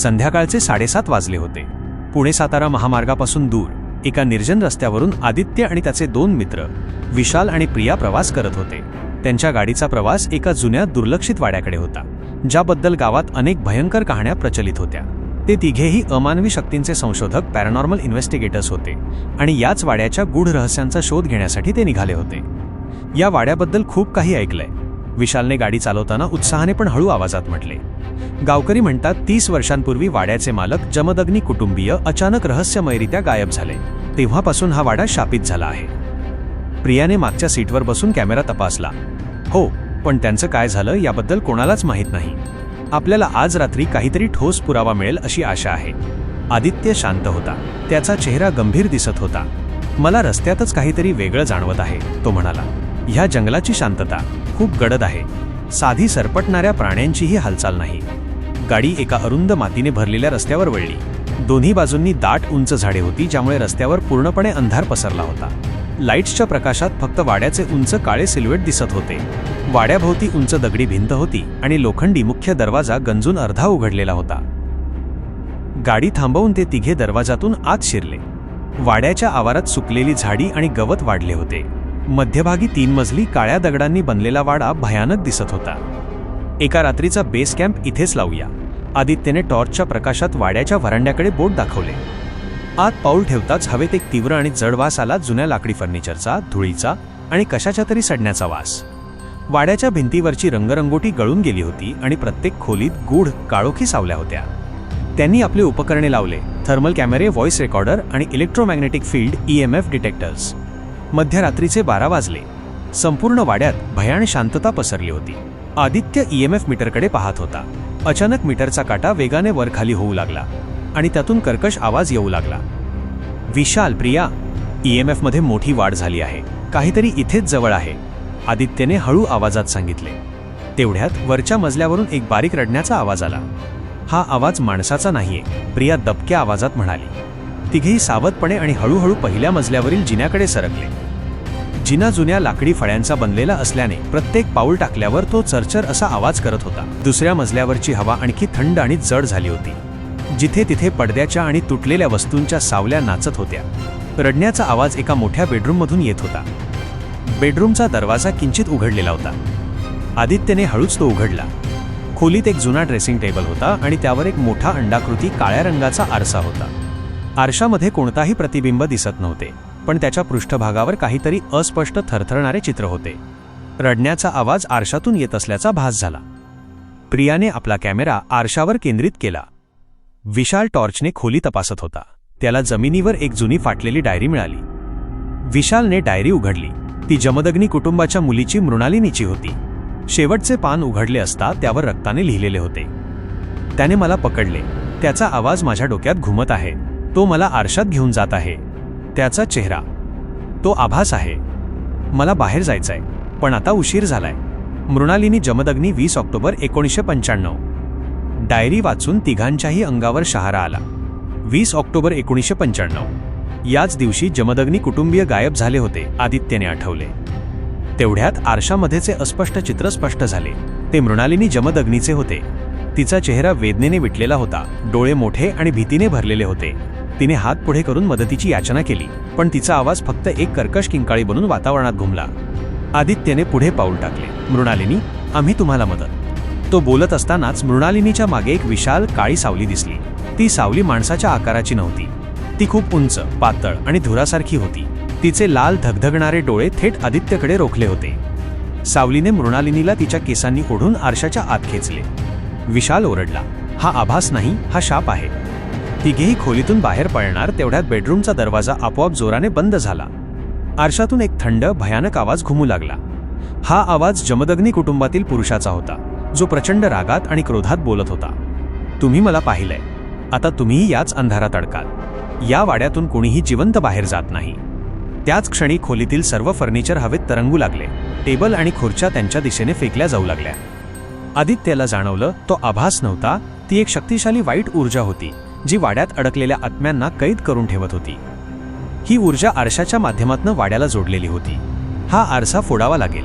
संध्याकाळचे साडेसात वाजले होते. पुणे सातारा महामार्गापासून दूर एका निर्जन रस्त्यावरून आदित्य आणि त्याचे दोन मित्र विशाल आणि प्रिया प्रवास करत होते. त्यांच्या गाडीचा प्रवास एका जुन्या दुर्लक्षित वाड्याकडे होता ज्याबद्दल गावात अनेक भयंकर कहाण्या प्रचलित होत्या. ते तिघेही अमानवी शक्तींचे संशोधक पॅरानॉर्मल इन्व्हेस्टिगेटर्स होते आणि याच वाड्याच्या गूढ रहस्यांचा शोध घेण्यासाठी ते निघाले होते. या वाड्याबद्दल खूप काही ऐकलंय. विशालने गाडी चालवताना उत्साहाने पण हळू आवाजात म्हटले. गावकरी म्हणतात तीस वर्षांपूर्वी वाड्याचे मालक जमदग्नी कुटुंबीय अचानक रहस्यमयरित्या गायब झाले. तेव्हापासून हा वाडा शापित झाला आहे. प्रियाने मागच्या सीटवर बसून कॅमेरा तपासला. हो पण त्यांचं काय झालं याबद्दल कोणालाच माहीत नाही. आपल्याला आज रात्री काहीतरी ठोस पुरावा मिळेल अशी आशा आहे. आदित्य शांत होता. त्याचा चेहरा गंभीर दिसत होता. मला रस्त्यातच काहीतरी वेगळं जाणवत आहे तो म्हणाला. ह्या जंगलाची शांतता खूप गडद आहे. साधी सरपटणाऱ्या प्राण्यांचीही हालचाल नाही. गाडी एका अरुंद मातीने भरलेल्या रस्त्यावर वळली. दोन्ही बाजूंनी दाट उंच झाडे होती ज्यामुळे रस्त्यावर पूर्णपणे अंधार पसरला होता. लाईट्सच्या प्रकाशात फक्त वाड्याचे उंच काळे सिल्वेट दिसत होते. वाड्याभोवती उंच दगडी भिंत होती आणि लोखंडी मुख्य दरवाजा गंजून अर्धा उघडलेला होता. गाडी थांबवून ते तिघे दरवाजातून आत शिरले. वाड्याच्या आवारात सुकलेली झाडी आणि गवत वाढले होते. मध्यभागी तीन मजली काळ्या दगडांनी बनलेला वाडा भयानक दिसत होता. एका रात्रीचा बेस कॅम्प इथेच लावूया. आदित्यने टॉर्चच्या प्रकाशात वाड्याच्या व्हरांड्याकडे बोट दाखवले. आत पाऊल ठेवताच हवेत एक तीव्र आणि जड वास आला जुन्या लाकडी फर्निचरचा धुळीचा आणि कशाच्या तरी सडण्याचा वास. वाड्याच्या भिंतीवरची रंगरंगोटी गळून गेली होती आणि प्रत्येक खोलीत गूढ काळोखी सावल्या होत्या. त्यांनी आपले उपकरणे लावले थर्मल कॅमेरे व्हॉइस रेकॉर्डर आणि electromagnetic field E M F detectors. मध्यरात्रीचे बारा वाजले. संपूर्ण वाड्यात भयान शांतता पसरली होती. आदित्य ई एम एफ मीटरकडे पाहत होता. अचानक मीटरचा काटा वेगाने वरखाली होऊ लागला आणि त्यातून कर्कश आवाज येऊ लागला. विशाल प्रिया ई एम एफमध्ये मोठी वाढ झाली आहे. काहीतरी इथेच जवळ आहे आदित्यने हळू आवाजात सांगितले. तेवढ्यात वरच्या मजल्यावरून एक बारीक रडण्याचा आवाज आला. हा आवाज माणसाचा नाहीये. प्रिया दबक्या आवाजात म्हणाली. तिघेही सावधपणे आणि हळूहळू पहिल्या मजल्यावरील जिन्याकडे सरकले. जिना जुन्या लाकडी फळ्यांचा बनलेला असल्याने प्रत्येक पाऊल टाकल्यावर तो चरचर असा आवाज करत होता. दुसऱ्या मजल्यावरची हवा आणखी थंड आणि जड झाली होती. जिथे तिथे पडद्याच्या आणि तुटलेल्या वस्तूंच्या सावल्या नाचत होत्या. रडण्याचा आवाज एका मोठ्या बेडरूममधून येत होता. बेडरूमचा दरवाजा किंचित उघडलेला होता. आदित्यने हळूच तो उघडला. खोलीत एक जुना ड्रेसिंग टेबल होता आणि त्यावर एक मोठा अंडाकृती काळ्या रंगाचा आरसा होता. आरशामध्ये कोणताही प्रतिबिंब दिसत नव्हते पण त्याच्या पृष्ठभागावर काहीतरी अस्पष्ट थरथरणारे चित्र होते. रडण्याचा आवाज आरशातून येत असल्याचा भास झाला. प्रियाने आपला कॅमेरा आरशावर केंद्रित केला. विशाल टॉर्चने खोली तपासत होता. त्याला जमिनीवर एक जुनी फाटलेली डायरी मिळाली. विशालने डायरी उघडली. ती जमदग्नी कुटुंबाच्या मुलीची मृणालिनीची होती. शेवटचे पान उघडले असता त्यावर रक्ताने लिहिलेले होते. त्याने मला पकडले. त्याचा आवाज माझ्या डोक्यात घुमत आहे. तो मला आरशात घेऊन जात आहे. त्याचा चेहरा. तो आभास आहे. मला बाहेर जायचंय. पण आता उशीर झालाय. मृणालिनी जमदग्नी वीस ऑक्टोबर एकोणीसशे पंच्याण्णव. डायरी वाचून तिघांच्याही अंगावर शहारा आला. वीस ऑक्टोबर एकोणीसशे पंच्याण्णव. याच दिवशी जमदग्नी कुटुंबीय गायब झाले होते आदित्यने आठवले. तेवढ्यात आरशामध्येचे अस्पष्ट चित्र स्पष्ट झाले. ते मृणालिनी जमदग्नीचे होते. तिचा चेहरा वेदनेने विटलेला होता. डोळे मोठे आणि भीतीने भरलेले होते. तिने हात पुढे करून मदतीची याचना केली पण तिचा आवाज फक्त एक कर्कश किंकाळी बनून वातावरणात घुमला. आदित्यने पुढे पाऊल टाकले मृणालिनी आम्ही तुम्हाला मदत. तो बोलत असतानाच मृणालिनीच्या मागे एक विशाल काळी सावली दिसली. ती सावली माणसाच्या आकाराची नव्हती. ती खूप उंच पातळ आणि धुरासारखी होती. तिचे लाल धगधगणारे डोळे थेट आदित्यकडे रोखले होते. सावलीने मृणालिनीला तिच्या केसांनी ओढून आरशाच्या आत खेचले. विशाल ओरडला हा आभास नाही हा शाप आहे. तिघेही खोलीतून बाहेर पळणार तेवढ्यात बेडरूमचा दरवाजा आपोआप जोराने बंद झाला. आरशातून एक थंड भयानक आवाज घुमू लागला. हा आवाज जमदग्नी कुटुंबातील पुरुषाचा होता जो प्रचंड रागात आणि क्रोधात बोलत होता. तुम्ही मला पाहिलंय. आता तुम्हीही याच अंधारात अडकाल. या वाड्यातून कोणीही जिवंत बाहेर जात नाही. त्याच क्षणी खोलीतील सर्व फर्निचर हवेत तरंगू लागले. टेबल आणि खुर्च्या त्यांच्या दिशेने फेकल्या जाऊ लागल्या. आदित्यला जाणवलं तो आभास नव्हता ती एक शक्तिशाली वाईट ऊर्जा होती. जी वाड्यात अडकलेल्या आत्म्यांना कैद करून ठेवत होती. ही ऊर्जा आरशाच्या माध्यमातून वाड्याला जोडलेली होती. हा आरसा फोडावा लागेल.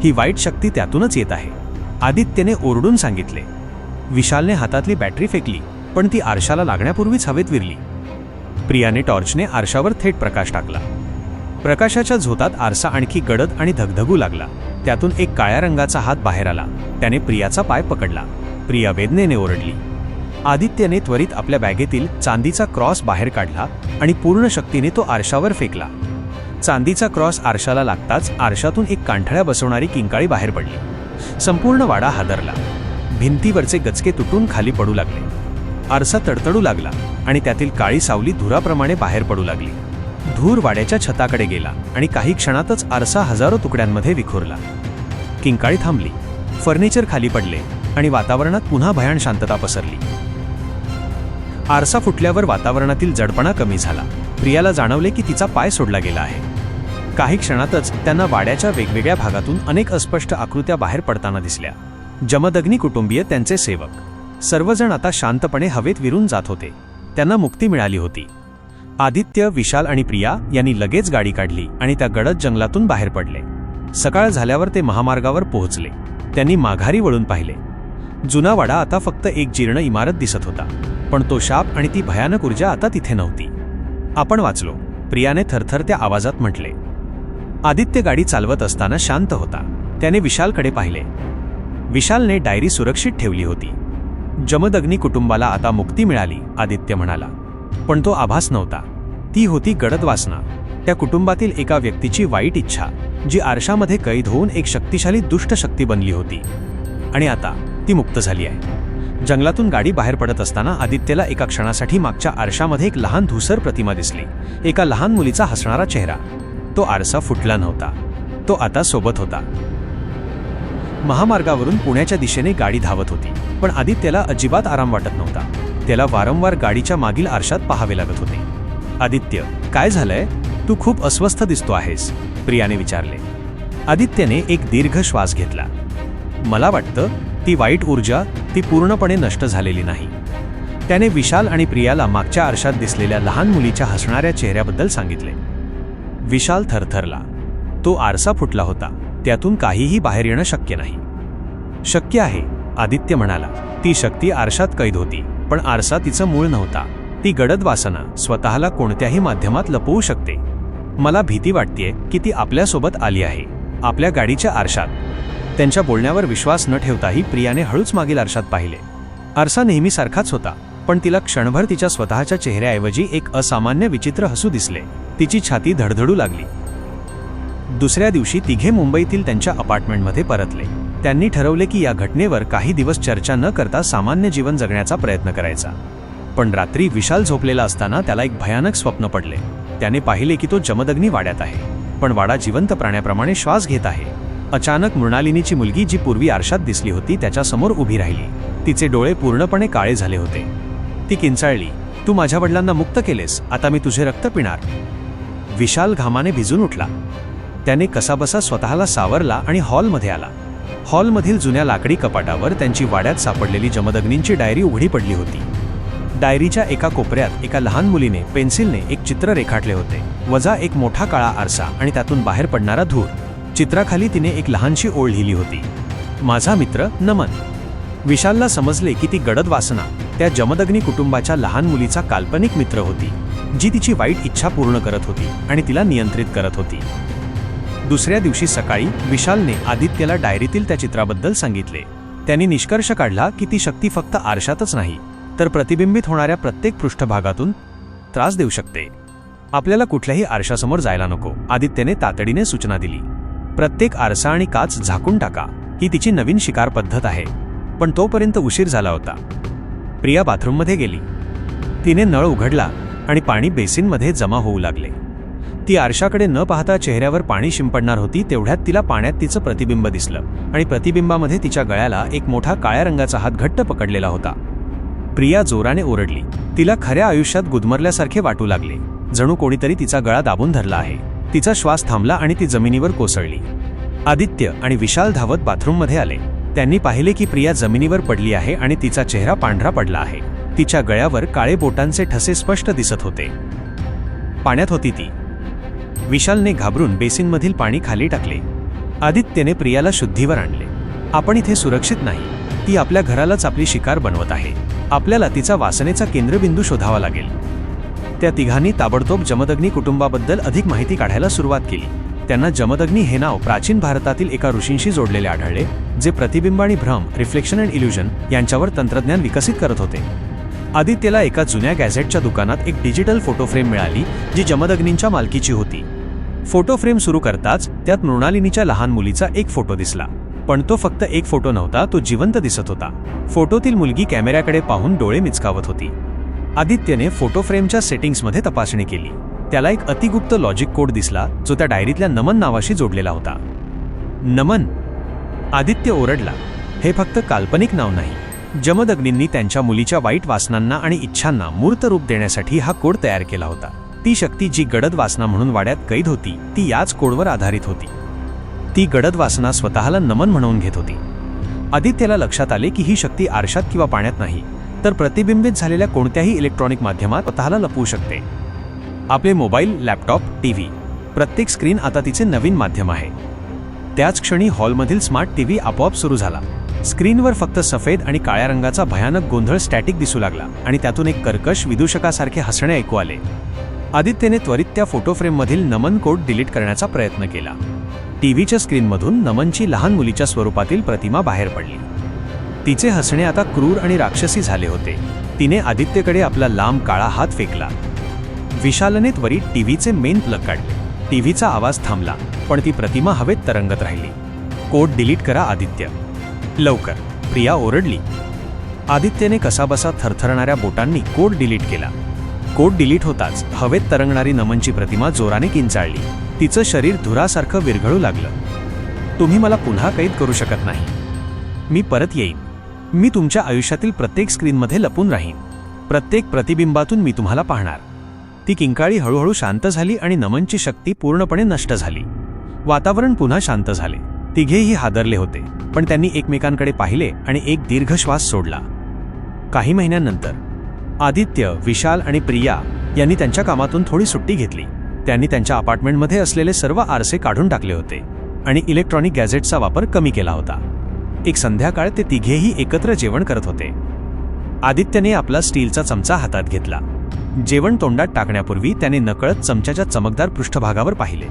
ही वाईट शक्ती त्यातूनच येत आहे. आदित्यने ओरडून सांगितले. विशालने हातातली बॅटरी फेकली पण ती आरशाला लागण्यापूर्वीच हवेत विरली. प्रियाने टॉर्चने आरशावर थेट प्रकाश टाकला. प्रकाशाच्या झोतात आरसा आणखी गडद आणि धगधगू लागला. त्यातून एक काळ्या रंगाचा हात बाहेर आला. त्याने प्रियाचा पाय पकडला. प्रिया वेदनेने ओरडली. आदित्यने त्वरित आपल्या बॅगेतील चांदीचा क्रॉस बाहेर काढला आणि पूर्ण शक्तीने तो आरशावर फेकला. चांदीचा क्रॉस आरशाला लागताच आरशातून एक कांठळ्या बसवणारी किंकाळी बाहेर पडली. संपूर्ण वाडा हादरला. भिंतीवरचे गचके तुटून खाली पडू लागले. आरसा तडतडू लागला आणि त्यातील काळी सावली धुराप्रमाणे बाहेर पडू लागली. धूर वाड्याच्या छताकडे गेला आणि काही क्षणातच आरसा हजारो तुकड्यांमध्ये विखुरला. किंकाळी थांबली. फर्निचर खाली पडले आणि वातावरणात पुन्हा भयान शांतता पसरली. आरसा फुटल्यावर वातावरणातील जडपणा कमी झाला. प्रियाला जाणवले की तिचा पाय सोडला गेला आहे. काही क्षणातच त्यांना वाड्याच्या वेगवेगळ्या भागातून अनेक अस्पष्ट आकृत्या बाहेर पडताना दिसल्या. जमदग्नी कुटुंबीय त्यांचे सेवक. सर्वजण आता शांतपणे हवेत विरून जात होते. त्यांना मुक्ती मिळाली होती. आदित्य विशाल आणि प्रिया यांनी लगेच गाडी काढली आणि त्या गडद जंगलातून बाहेर पडले. सकाळ झाल्यावर ते महामार्गावर पोहोचले. त्यांनी माघारी वळून पाहिले. जुना वाडा आता फक्त एक जीर्ण इमारत दिसत होता पण तो शाप आणि ती भयानक ऊर्जा आता तिथे नव्हती. आपण वाचलो प्रियाने थरथरत्या आवाजात म्हटले. आदित्य गाडी चालवत असताना शांत होता. त्याने विशालकडे पाहिले. विशालने डायरी सुरक्षित ठेवली होती. जमदग्नी कुटुंबाला आता मुक्ती मिळाली आदित्य म्हणाला. पण तो आभास नव्हता. ती होती गडद वासना. त्या कुटुंबातील एका व्यक्तीची वाईट इच्छा जी आरशामध्ये कैद होऊन एक शक्तिशाली दुष्ट शक्ती बनली होती. आणि आता ती मुक्त झाली आहे. जंगलातून गाडी बाहेर पडत असताना आदित्यला एका क्षणासाठी मागच्या आरशामध्ये एक लहान धुसर प्रतिमा दिसली. एका लहान मुलीचा हसणारा चेहरा. तो आरसा फुटला नव्हता. तो आता सोबत होता. महामार्गावरून पुण्याच्या दिशेने गाडी धावत होती. पण आदित्यला अजिबात आराम वाटत नव्हता. त्याला वारंवार गाडीच्या मागील आरशात पाहावे लागत होते. आदित्य काय झालंय? तू खूप अस्वस्थ दिसतो आहेस प्रियाने विचारले. आदित्यने एक दीर्घ श्वास घेतला. मला वाटतं ती वाईट ऊर्जा ती पूर्णपणे नष्ट झालेली नाही. त्याने विशाल आणि प्रियाला मागच्या आरशात दिसलेल्या लहान मुलीच्या हसणाऱ्या चेहऱ्याबद्दल सांगितले. विशाल थरथरला. तो आरसा फुटला होता. त्यातून काहीही बाहेर येणं शक्य नाही. शक्य आहे आदित्य म्हणाला. ती शक्ती आरशात कैद होती पण आरसा तिचं मूळ नव्हता. ती गडद वासना स्वतःला कोणत्याही माध्यमात लपवू शकते. मला भीती वाटतेय की ती आपल्यासोबत आली आहे. आपल्या गाडीच्या आरशात. त्यांच्या बोलण्यावर विश्वास न ठेवताही प्रियाने हळूच मागील आरशात पाहिले. आरसा नेहमीसारखाच होता पण तिला क्षणभर तिच्या स्वतःच्या चेहऱ्याऐवजी एक असामान्य विचित्र हसू दिसले. तिची छाती धडधडू लागली. दुसऱ्या दिवशी तिघे मुंबईतील त्यांच्या अपार्टमेंटमध्ये परतले. त्यांनी ठरवले की या घटनेवर काही दिवस चर्चा न करता सामान्य जीवन जगण्याचा प्रयत्न करायचा. पण रात्री विशाल झोपलेला असताना त्याला एक भयानक स्वप्न पडले. त्याने पाहिले की तो जमदग्नी वाड्यात आहे पण वाडा जिवंत प्राण्याप्रमाणे श्वास घेत आहे. अचानक मृणालिनीची मुलगी जी पूर्वी आरशात दिसली होती त्याच्यासमोर उभी राहिली. तिचे डोळे पूर्णपणे काळे झाले होते. ती किंचाळली तू माझ्या वडिलांना मुक्त केलेस आता मी तुझे रक्त पिणार. विशाल घामाने भिजून उठला. त्याने कसाबसा स्वतःला सावरला आणि हॉलमध्ये आला. हॉलमधील जुन्या लाकडी कपाटावर त्यांची वाड्यात सापडलेली जमदग्नींची डायरी उघडी पडली होती. डायरीच्या एका कोपऱ्यात एका लहान मुलीने पेन्सिलने एक चित्र रेखाटले होते. वजा एक मोठा काळा आरसा आणि त्यातून बाहेर पडणारा धूर. चित्राखाली तिने एक लहानशी ओळ लिहिली होती. माझा मित्र नमन. विशालला समजले की ती गडद वासना त्या जमदग्नी कुटुंबाच्या लहान मुलीचा काल्पनिक मित्र होती जी तिची वाईट इच्छा पूर्ण करत होती आणि तिला नियंत्रित करत होती. दुसऱ्या दिवशी सकाळी विशालने आदित्यला डायरीतील त्या चित्राबद्दल सांगितले. त्यांनी निष्कर्ष काढला की ती शक्ती फक्त आरशातच नाही तर प्रतिबिंबित होणाऱ्या प्रत्येक पृष्ठभागातून त्रास देऊ शकते. आपल्याला कुठल्याही आरशासमोर जायला नको आदित्यने तातडीने सूचना दिली. प्रत्येक आरसा आणि काच झाकून टाका. ही तिची नवीन शिकार पद्धत आहे. पण तोपर्यंत उशीर झाला होता. प्रिया बाथरूममध्ये गेली. तिने नळ उघडला आणि पाणी बेसिनमध्ये जमा होऊ लागले. ती आरशाकडे न पाहता चेहऱ्यावर पाणी शिंपडणार होती तेवढ्यात तिला पाण्यात तिचं प्रतिबिंब दिसलं आणि प्रतिबिंबामध्ये तिच्या गळ्याला एक मोठा काळ्या रंगाचा हात घट्ट पकडलेला होता. प्रिया जोराने ओरडली. तिला खऱ्या आयुष्यात गुदमरल्यासारखे वाटू लागले. जणू कोणीतरी तिचा गळा दाबून धरला आहे. तिचा श्वास थांबला आणि ती जमिनीवर कोसळली. आदित्य आणि विशाल धावत बाथरूममध्ये आले. त्यांनी पाहिले की प्रिया जमिनीवर पडली आहे आणि तिचा चेहरा पांढरा पडला आहे. तिच्या गळ्यावर काळे बोटांचे ठसे स्पष्ट दिसत होते. पाण्यात होती ती. विशालने घाबरून बेसिनमधील पाणी खाली टाकले. आदित्यने प्रियाला शुद्धीवर आणले. आपण इथे सुरक्षित नाही. ती आपल्या घरालाच आपली शिकार बनवत आहे. आपल्याला तिचा वासनेचा केंद्रबिंदू शोधावा लागेल. त्या तिघांनी ताबडतोब जमदग्नी कुटुंबाबद्दल अधिक माहिती काढायला सुरुवात केली. त्यांना जमदग्नी हे नाव प्राचीन भारतातील एका ऋषींशी जोडलेले आढळले जे प्रतिबिंब आणि भ्रम रिफ्लेक्शन अँड इल्युजन यांच्यावर तंत्रज्ञान विकसित करत होते. आदित्यला एका जुन्या गॅझेटच्या दुकानात एक डिजिटल फोटो फ्रेम मिळाली जी जमदग्नींच्या मालकीची होती. फोटो फ्रेम सुरू करताच त्यात मृणालिनीच्या लहान मुलीचा एक फोटो दिसला. पण तो फक्त एक फोटो नव्हता तो जिवंत दिसत होता. फोटोतील मुलगी कॅमेऱ्याकडे पाहून डोळे मिचकावत होती. आदित्यने फोटो फ्रेमच्या सेटिंग्समध्ये तपासणी केली. त्याला एक अतिगुप्त लॉजिक कोड दिसला जो त्या डायरीतल्या नमन नावाशी जोडलेला होता. नमन. आदित्य ओरडला. हे फक्त काल्पनिक नाव नाही. जमदग्नींनी त्यांच्या मुलीच्या वाईट वासनांना आणि इच्छांना मूर्त रूप देण्यासाठी हा कोड तयार केला होता. ती शक्ती जी गडद वासना म्हणून वाड्यात कैद होती ती याच कोडवर आधारित होती. ती गडद वासना स्वतःला नमन म्हणून घेत होती. आदित्यला लक्षात आले की ही शक्ती आरशात किंवा पाण्यात नाही. तर प्रतिबिंबित झालेल्या कोणत्याही इलेक्ट्रॉनिक माध्यमात स्वतःला लपवू शकते. आपले मोबाईल लॅपटॉप टीव्ही. प्रत्येक स्क्रीन आता तिचे नवीन माध्यम आहे. त्याच क्षणी हॉलमधील स्मार्ट टीव्ही आपोआप सुरू झाला. स्क्रीनवर फक्त सफेद आणि काळ्या रंगाचा भयानक गोंधळ स्टॅटिक दिसू लागला आणि त्यातून एक कर्कश विदूषकासारखे हसणे ऐकू आले. आदित्यने त्वरित त्या फोटो फ्रेममधील नमन कोड डिलीट करण्याचा प्रयत्न केला. टीव्हीच्या स्क्रीनमधून नमनची लहान मुलीच्या स्वरूपातील प्रतिमा बाहेर पडली. तिचे हसणे आता क्रूर आणि राक्षसी झाले होते. तिने आदित्यकडे आपला लांब काळा हात फेकला. विशालने त्वरित टीव्हीचे मेन प्लग काढले. टीव्हीचा आवाज थांबला पण ती प्रतिमा हवेत तरंगत राहिली. कोड डिलीट करा आदित्य. लवकर. प्रिया ओरडली. आदित्यने कसाबसा थरथरणाऱ्या बोटांनी कोड डिलीट केला. कोड डिलीट होताच हवेत तरंगणारी नमनची प्रतिमा जोराने किंचाळली. तिचं शरीर धुरासारखं विरघळू लागलं. तुम्ही मला पुन्हा कैद करू शकत नाही. मी परत येईन. मी तुमच्या आयुष्यातील प्रत्येक स्क्रीनमध्ये लपून राहीन. प्रत्येक प्रतिबिंबातून मी तुम्हाला पाहणार. ती किंकाळी हळूहळू शांत झाली आणि नमनची शक्ती पूर्णपणे नष्ट झाली. वातावरण पुन्हा शांत झाले. तिघेही हादरले होते पण त्यांनी एकमेकांकडे पाहिले आणि एक दीर्घ श्वास सोडला. काही महिन्यांनंतर आदित्य विशाल आणि प्रिया यांनी त्यांच्या कामातून थोडी सुट्टी घेतली. त्यांनी त्यांच्या अपार्टमेंटमध्ये असलेले सर्व आरसे काढून टाकले होते आणि इलेक्ट्रॉनिक गॅझेटचा वापर कमी केला होता. एक संध्याकाळ ते तिघेही एकत्र जेवण करत होते. आदित्यने आपला स्टीलचा चमचा हातात घेतला. जेवण तोंडात टाकण्यापूर्वी त्याने नकळत चमच्याच्या चमकदार पृष्ठभागावर पाहिले.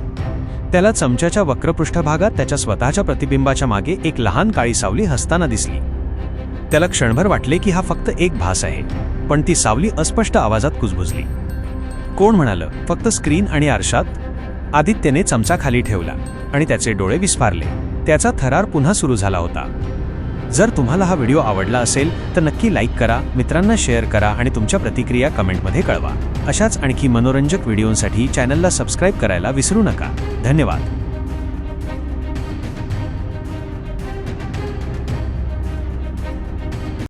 त्याला चमच्याच्या वक्र पृष्ठभागात त्याच्या स्वतःच्या प्रतिबिंबाच्या मागे एक लहान काळी सावली हसताना दिसली. त्याला क्षणभर वाटले की हा फक्त एक भास आहे पण ती सावली अस्पष्ट आवाजात कुजबुजली. कोण म्हणालं फक्त स्क्रीन आणि आरशात? आदित्यने चमचा खाली ठेवला आणि त्याचे डोळे विस्फारले. त्याचा थरार पुन्हा सुरू झाला होता. जर तुम्हाला हा व्हिडिओ आवडला असेल तर नक्की लाईक करा मित्रांना शेअर करा आणि तुमच्या प्रतिक्रिया कमेंटमध्ये कळवा. अशाच आणखी मनोरंजक व्हिडिओंसाठी चॅनलला सबस्क्राईब करायला विसरू नका. धन्यवाद.